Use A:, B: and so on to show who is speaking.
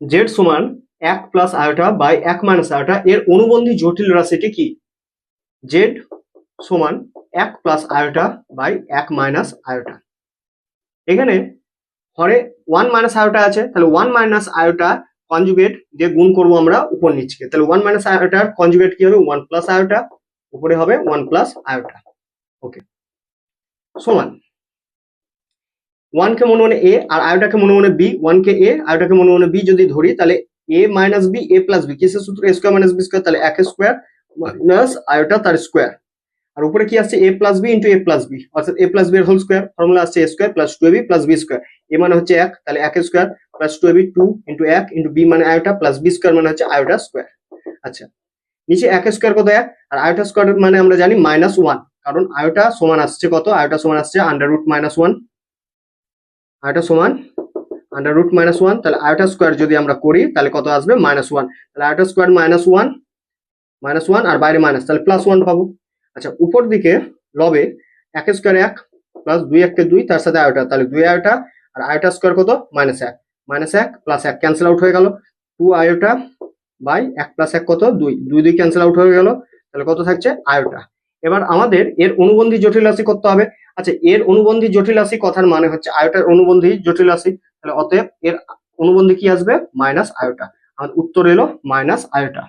A: Z সমান এক plus iota by এক মাইনাস আয়োটা এর অনুবন্ধী জটিল রাশিটি কি? জেড সমান এক প্লাস আয়োটা বাই এক মাইনাস আয়োটা এখানে হরে ওয়ান মাইনাস আয়োটা আছে, তাহলে ওয়ান মাইনাস আয়োটা কনজুগেট দিয়ে গুণ করব আমরা উপর নিচকে। তাহলে ওয়ান মাইনাস আয়োটার কনজুগেট কি হবে? ওয়ান প্লাস আয়োটা উপরে হবে ওয়ান প্লাস আয়োটা ওকে সমান ওয়ান কে মনে মনে এ আর আয়োটাকে মনে মনে বি ওয়ান কে এ আয়োটাকে মনে মনে বি যদি ধরি, তাহলে A minus B A plus B কিসের সূত্র? A square minus B square তাহলে এক স্কোয়ার মাইনাস আয়োটা তার স্কোয়ার আর উপরে কি আসছে? A plus B into A plus B অর্থাৎ এ প্লাস বি এর হোল স্কোয়ার ফর্মুলা আসছে A square plus two B plus B square A মানে হচ্ছে এক, তাহলে এক square plus two B two into এক ইন্টু বি মানে আয়োটা প্লাস বি স্কোয়ার মানে হচ্ছে আয়োটা স্কোয়ার আচ্ছা নিচে এক স্কোয়ার কত এক? আর আয়োটা স্কোয়ার মানে আমরা জানি মাইনাস ওয়ান কারণ আয়োটা সমান আসছে কত? আয়োটা সমান আসছে under root minus one iota সমান আন্ডার রুট মাইনাস ওয়ান তাহলে আয়োটা স্কোয়ার যদি আমরা করি, তাহলে কত আসবে? মাইনাস ওয়ান তাহলে iota square minus one minus one আর বাইরে মাইনাস তাহলে প্লাস ওয়ান পাবো। আচ্ছা উপর দিকে লবে এক স্কোয়ার এক প্লাস দুই এককে দুই, তার সাথে আয়োটা তাহলে দুই আয়োটা আর আয়োটা স্কোয়ার কত? মাইনাস এক। মাইনাস এক প্লাস এক ক্যান্সেল আউট হয়ে গেল। টু আয়োটা বাই এক প্লাস এক কত? দুই। দুই দুই ক্যান্সেল আউট হয়ে গেল। তাহলে কত থাকছে? আয়োটা এবার আমাদের এর অনুবন্ধী জটিল রাশি করতে হবে। আচ্ছা এর অনুবন্ধী জটিল রাশি কথার মানে হচ্ছে আয়োটার অনুবন্ধী জটিল রাশি। তাহলে অতএব এর অনুবন্ধী কি আসবে? মাইনাস আয়োটা আর উত্তর এলো মাইনাস আয়োটা